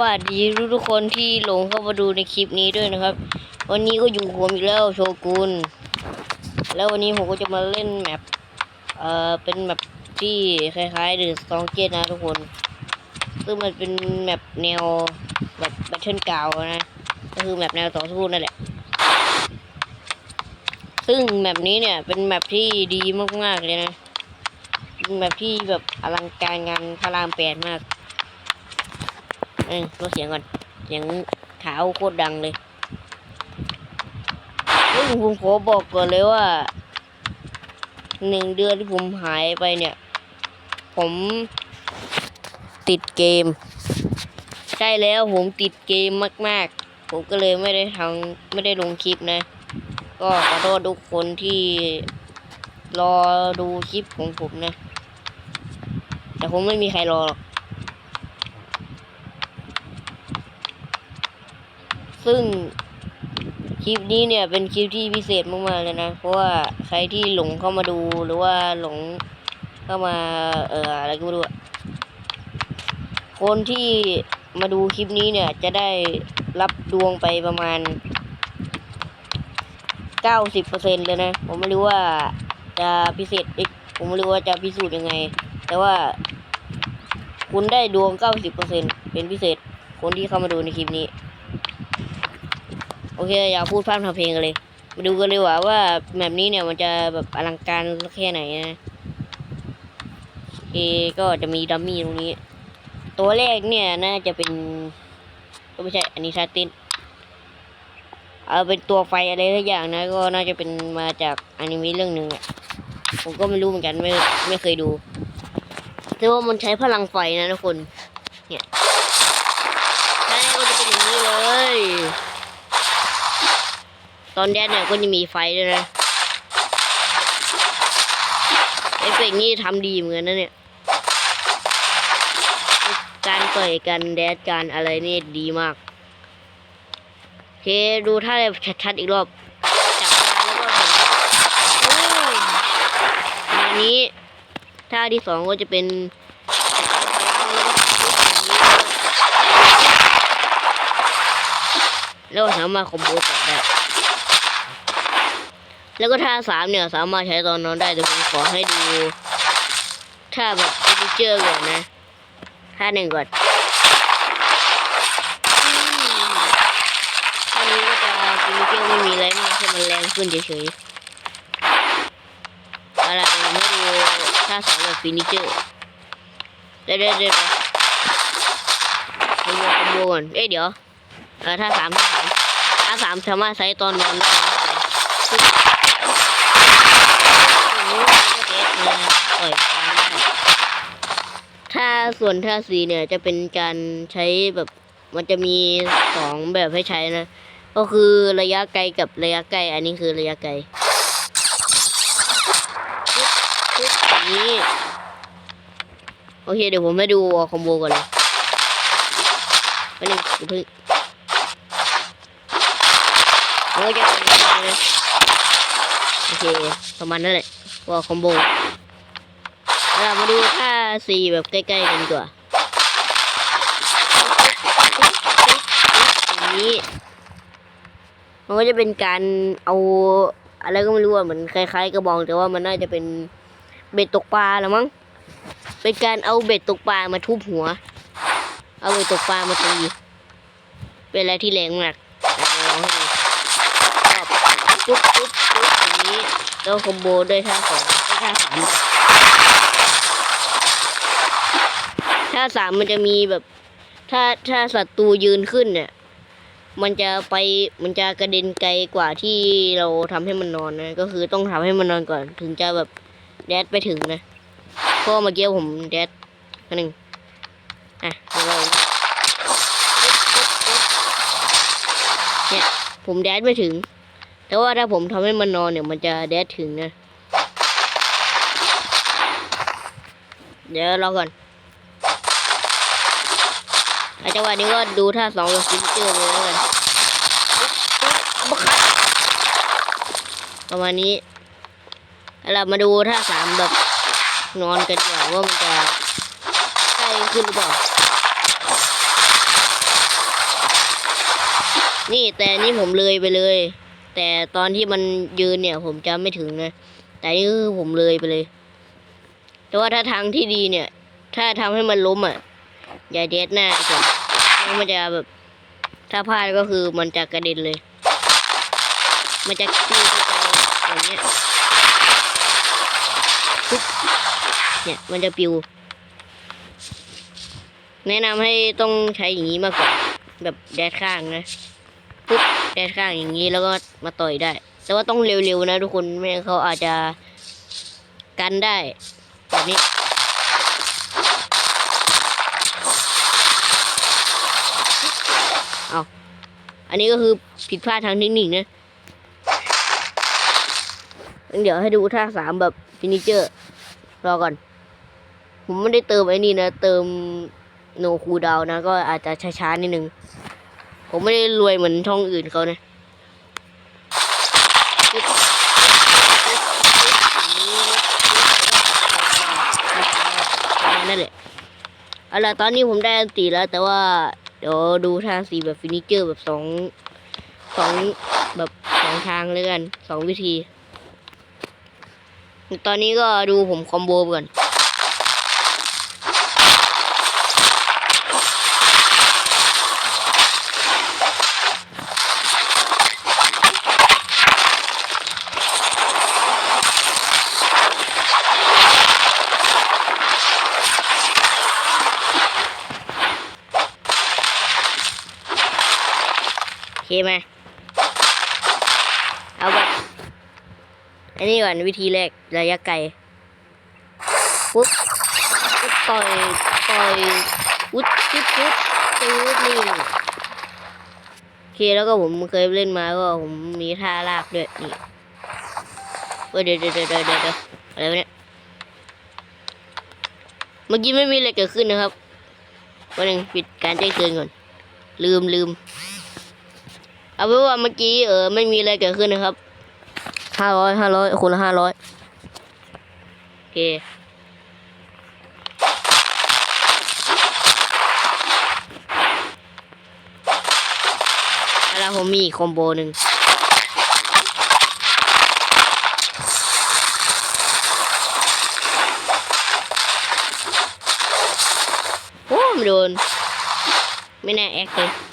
วัสดีทุกคนที่หลงเข้ามาดูในคลิปนี้ด้วยนะครับ วันนี้ก็อยู่ผมอีกแล้วโชกุนแล้ววันนี้ผมก็จะมาเล่นแมปเอ่อเป็นแมปที่คล้ายๆ The s t o n g e t นะทุกคน ซึ่งมันเป็นแมปแนวแบบแบทเทิลกาวนะก็คือแมปแนวต่อสู้นั่นแหละ ซึ่งแมปนี้เนี่ยเป็นแมปที่ดีมากๆเลยนะเป็นแมปที่แบบอลังการงานพระรามแปดมาก เอ้ยลดเสียงก่อน เสียงขาวโคตรดังเลยซึ่งผมขอบอกก่อนเลยว่าหนึ่งเดือนที่ผมหายไปเนี่ย ผมติดเกม ใช่แล้วผมติดเกมมาก ๆ ผมก็เลยไม่ได้ทำไม่ได้ลงคลิปนะ ก็ขอโทษทุกคนที่รอดูคลิปของผมนะ แต่คงไม่มีใครรอหรอก ซึ่งคลิปนี้เนี่ยเป็นคลิปที่พิเศษมากๆเลยนะ เพราะว่าใครที่หลงเข้ามาดูหรือว่าหลงเข้ามาเอ่ออะไรก็ไม่รู้คนที่มาดูคลิปนี้เนี่ยจะได้รับดวงไปประมาณเก้าสิบเปอร์เซ็นเลยนะ ผมไม่รู้ว่าจะพิเศษอ๊ะผมไม่รู้ว่าจะพิสูจน์ยังไง แต่ว่า คุณได้ดวงเก้าสิบเปอร์เซ็นเป็นพิเศษ คนที่เข้ามาดูในคลิปนี้ โอเคอย่าพูดพร่ำทำเพลงกันเลย มาดูกันเลยว่าว่าแบบนี้เนี่ยมันจะแบบอลังการแค่ไหนนะโอก็จะมีดัมมี่ตรงนี้ ตัวแรกเนี่ยน่าจะเป็นก็ไม่ใช่อันนี้ชาตินเอาเป็นตัวไฟอะไรทุกอย่างนะ ก็น่าจะเป็นมาจากอนิเมะเรื่องหนึ่งอะผมก็ไม่รู้เหมือนกันไม่ไม่เคยดูแต่ว่ามันใช้พลังไฟนะทุกคน เนี่ยใช่ก็จะเป็นอย่างนี้เลย ตอนแดนเนี่ยก็จะมีไฟด้วยนะเอฟเฟกนี่ทำดีเหมือนกันนะเนี่ย การต่อยกันแดดการอะไรนี่ดีมากโอเคดูท่าชัดๆอีกรอบ จับแล้วก็เห็นอันนี้ท่าที่สองก็จะเป็นแล้วก็สามารถคอมโบต่อได้ แล้วก็ท่าสามเนี่ยสามารถใช้ตอนนอนได้แต่ผมขอให้ดูท่าแบบฟิเจอร์ก่อนนะท่าหนึ่งก่อนท่านี้ก็จะฟิเจอร์ไม่มีอะไรมากแค่มันแรงขึ้นเฉยๆเอาล่ะเราไม่ดูท่าสองแบบฟินิเจอร์เดี๋ยวเดี๋ยวเดี๋ยวคอมโบก่อนเอ้ยเดี๋ยวเออท่าสามท่าสามท่าสามสามารถใช้ตอนนอนได้นะ ถ้า ส่วนท่าสีเนี่ยจะเป็นการใช้แบบมันจะมีสองแบบให้ใช้นะ ก็คือระยะไกลกับระยะใกล้ อันนี้คือระยะไกลนี้โอเคเดี๋ยวผมให้ดูคอมโบก่อนเลยไปหนึ่งอย่าพิ่งโอเป็นยังโอเคประมาณนั้นแหละว่าคอมโบ เรามาดูท่าสีแบบใกล้ๆกันดีกว่าอย่างนี้ มันก็จะเป็นการเอาอะไรก็ไม่รู้อะเหมือนคล้ายๆ กระบอง แต่ว่ามันน่าจะเป็นเบ็ดตกปลาแล้วมั้ง เป็นการเอาเบ็ดตกปลามาทุบหัว เอาเบ็ดตกปลามาตี เป็นอะไรที่แรงมากเอาลองให้ดูชอบปุ๊บปุ๊บปุ๊บอย่างนี้แล้วคอมโบด้วยท่าสองด้วยท่าสาม ถ้าสามมันจะมีแบบ ถ้าถ้าศัตรูยืนขึ้นเนี่ย มันจะไปมันจะกระเด็นไกลกว่าที่เราทำให้มันนอนนะ ก็คือต้องทำให้มันนอนก่อน ถึงจะแบบแดดไปถึงนะเพราะเมื่อกี้ผมแดดอันหนึ่งอะเดี๋ยวเราเนี่ยผมแดดไม่ถึง แต่ว่าถ้าผมทำให้มันนอนเนี่ยมันจะแดดถึงนะ เดี๋ยวรอก่อน อาจังหวะนี้ก็ดูท่าสองกับฟิกเจอร์เลยแล้วกันประมาณนี้เรามาดูท่าสามแบบนอนกันดีกว่าว่ามันจะใกล้ขึ้นหรือเปล่า นี่แต่นี่ผมเลยไปเลย แต่ตอนที่มันยืนเนี่ยผมจะไม่ถึงนะ แต่นี่คือผมเลยไปเลย แต่ว่าถ้าทางที่ดีเนี่ย ถ้าทำให้มันล้มอะ อย่าเด็ดหน้าดีกว่า มันจะแบบ ถ้าพลาดก็คือมันจะกระเด็นเลย มันจะตีไปไกลอย่างเงี้ยปุ๊บเนี่ยมันจะปิว แนะนำให้ต้องใช้อย่างนี้มากกว่า แบบแดดข้างนะปุ๊บแดดข้างอย่างนี้แล้วก็มาต่อยได้ แต่ว่าต้องเร็วๆนะทุกคนไม่งั้นเขาอาจจะกันได้แบบนี้ เอาอันนี้ก็คือผิดพลาดทางเทคนิคนะงั้นเดี๋ยวให้ดูท่าสามแบบฟินิเจอร์ รอก่อน ผมไม่ได้เติมไอ้นี่นะ เติมโนคูดาวนะ ก็อาจจะช้าๆนิดนึง ผมไม่ได้รวยเหมือนช่องอื่นเขานะนั่นแหละเอาล่ะตอนนี้ผมได้อันตีแล้วแต่ว่า เดี๋ยวดูทางสีแบบฟินิเจอร์แบบสองสองแบบสองทางเลยกันสองวิธี ตอนนี้ก็ดูผมคอมโบก่อน เคไหมเอาแบบอันนี้ก่อนวิธีแรกระยะไกลปุ๊บปุ๊บต่อยต่อยวุดปุ๊บปุ๊บปุ๊บนี่โอเคแล้วก็ผมเคยเล่นมาก็ผมมีท่าลากด้วยนี่เว้ยเดี๋ยวเดี๋ยวเดี๋ยวเดี๋ยวเดี๋ยวอะไรวะเนี่ยเมื่อกี้ไม่มีอะไรเกิดขึ้นนะครับวันหนึ่งปิดการแจ้งเตือนก่อน ลืมลืม เอาเป็นว่าเมื่อกี้เออไม่มีอะไรเกิดขึ้นนะครับห้าร้อยห้าร้อยคนละห้าร้อยโอเคแล้วผมมีคอมโบหนึ่งโอ้ไม่โดน ไม่แน่แอคเลย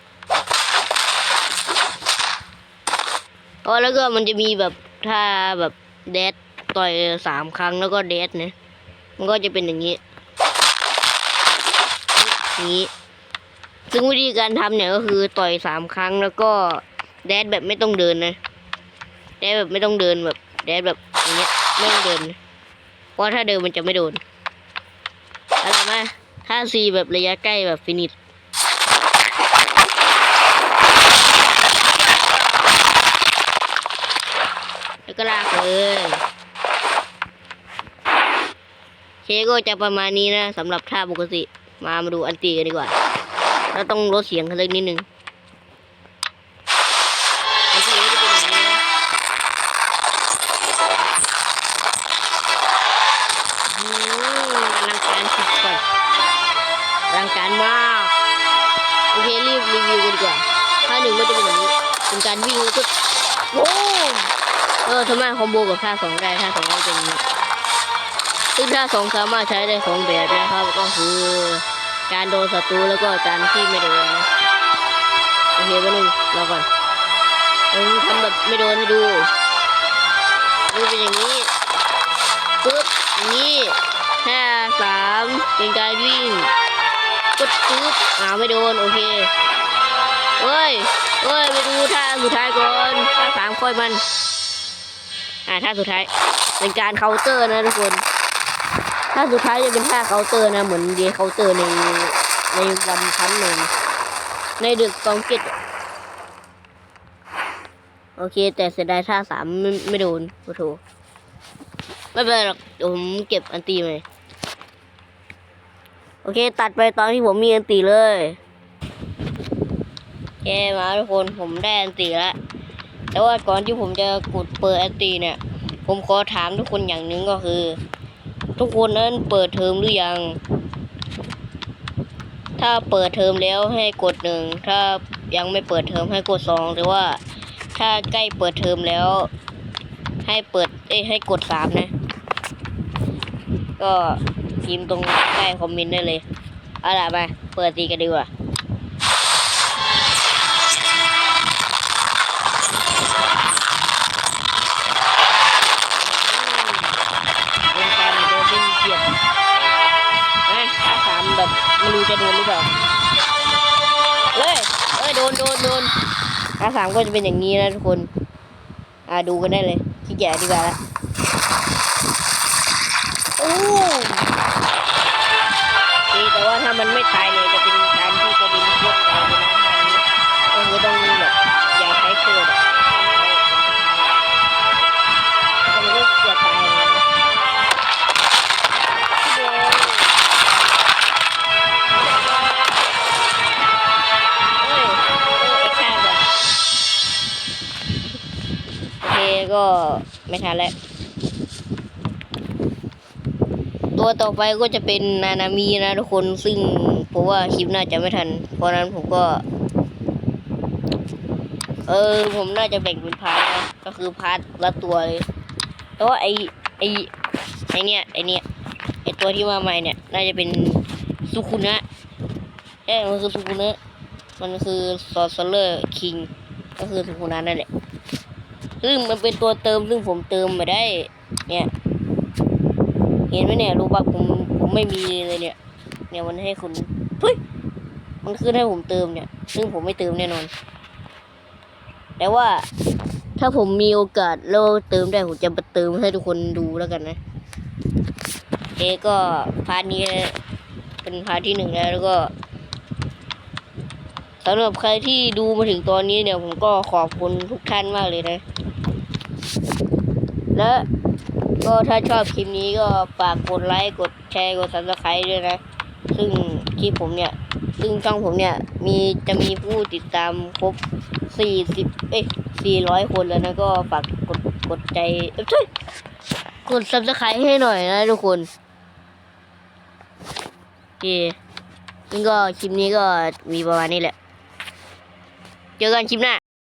อ๋อแล้วก็มันจะมีแบบถ้าแบบเดดต่อยสามครั้งแล้วก็เดดนะมันก็จะเป็นอย่างนี้นี้ ซึ่งวิธีการทำเนี่ยก็คือต่อยสามครั้งแล้วก็แดดแบบไม่ต้องเดินนะแดดแบบไม่ต้องเดินแบบแดดแบบอย่างเงี้ยไม่ต้องเดิน เพราะถ้าเดินมันจะไม่โดนอะไรมาถ้าซีแบบระยะใกล้แบบฟินิช แล้วก็ลากเลยเคก็จะประมาณนี้นะสำหรับท่าปกติมามาดูอันตีกันดีกว่าเราต้องลดเสียงกันเล็กนิดนึงอันตีก็จะเป็นอย่างนี้นะอลังการสุดๆอลังการมากโอเครีบรีวิวกันดีกว่าท่าหนึ่งก็จะเป็นอย่างนี้เป็นการวิ่งแล้วก็โว้ เออสามคอมโบกับท่าสองได้ท่าสองก็เป็นอย่างนะซึ่งท่าสองสามารถใช้ได้สองแบบนะครับก็คือการโดนศัตรูแล้วก็การที่ไม่โดนนะโอเคไปหนึ่งรอก่อนเออทำแบบไม่โดนให้ดูดูเป็นอย่างนี้ปึ๊บอย่างนี้ท่าสามเป็นการวิ่งปึ๊บปึ๊บอ้าวไม่โดนโอเคเฮ้ยเฮ้ยไปดูท่าสุดท้ายก่อนท่าสามค่อยมัน อ่าท่าสุดท้ายเป็นการเคาน์เตอร์นะทุกคนท่าสุดท้ายจะเป็นท่าเคาน์เตอร์นะเหมือนเดย์เคาน์เตอร์ในในวันชั้นหนึ่งในดึกกองเก็ตโอเค แต่เสียดายท่าสามไม่ไม่โดนโอ้โหไม่เป็นไรหรอกผมเก็บอันตีไปโอเค ตัดไปตอนที่ผมมีอันตีเลยโอเคมาทุกคนผมได้อันตีแล้ว แต่ว่าก่อนที่ผมจะกดเปิดแอนตีเนี่ย ผมขอถามทุกคนอย่างหนึ่งก็คือ ทุกคนนั้นเปิดเทอมหรือยัง ถ้าเปิดเทอมแล้วให้กดหนึ่งถ้ายังไม่เปิดเทอมให้กดสองหรือว่า ถ้าใกล้เปิดเทอมแล้ว ให้เปิดเอ้ให้กดสามนะ ก็พิมพ์ตรงใต้คอมเมนต์ได้เลยเอาล่ะมาเปิดตีกันดีกว่า จะโดนหรือเปล่าเอ้ยเอ้ยโดนโดนโดนท่าสามก็จะเป็นอย่างนี้นะทุกคน อ่าดูกันได้เลยขี้แก่ดีกว่าละโอ้ดีแต่ว่าถ้ามันไม่ตายเนี่ยจะเป็นการที่กระดิ่งยกตายไปนะทางนี้ก็คือต้องแบบอย่าใช้เกิด ก็ไม่ทันแล้ว ตัวต่อไปก็จะเป็นนานามีนะทุกคนซึ่งผมว่าคลิปน่าจะไม่ทัน เพราะนั้นผมก็ เออ ผมน่าจะแบ่งเป็นพาร์ทนะก็คือพาร์ทละตัวเลยแต่ว่าไอไอไอเนี้ยไอเนี้ยไอตัวที่มาใหม่เนี่ย น่าจะเป็นสุคุนะเอ้มันคือสุคุนะมันคือซอสเลอร์คิงก็คือสุคุนะนั่นแหละ ซึ่งมันเป็นตัวเติมซึ่งผมเติมมาได้ เนี่ย เห็นไหมเนี่ยรู้ป่ะผมผมไม่มีเลยเนี่ย เนี่ยมันให้คุณเฮ้ยมันขึ้นให้ผมเติมเนี่ย ซึ่งผมไม่เติมแน่นอน แต่ว่าถ้าผมมีโอกาสแล้วเติมได้ผมจะมาเติมให้ทุกคนดูแล้วกันนะเอก็พาร์ทนี้เป็นพาร์ทที่หนึ่งแล้วแล้วก็สำหรับใครที่ดูมาถึงตอนนี้เนี่ยผมก็ขอบคุณทุกท่านมากเลยนะ และก็ถ้าชอบคลิปนี้ก็ฝากกดไลค์กดแชร์กดซับสไครต์ด้วยนะ ซึ่งคลิปผมเนี่ย ซึ่งช่องผมเนี่ยมีจะมีผู้ติดตามครบสี่สิบเอ้ยสี่ร้อยคนแล้วนะก็ฝากกดกดใจเอ้ยช่วยกดซับสไครต์ให้หน่อยนะทุกคนโอเคนี่ก็คลิปนี้ก็มีประมาณนี้แหละ เจอกันคลิปหน้า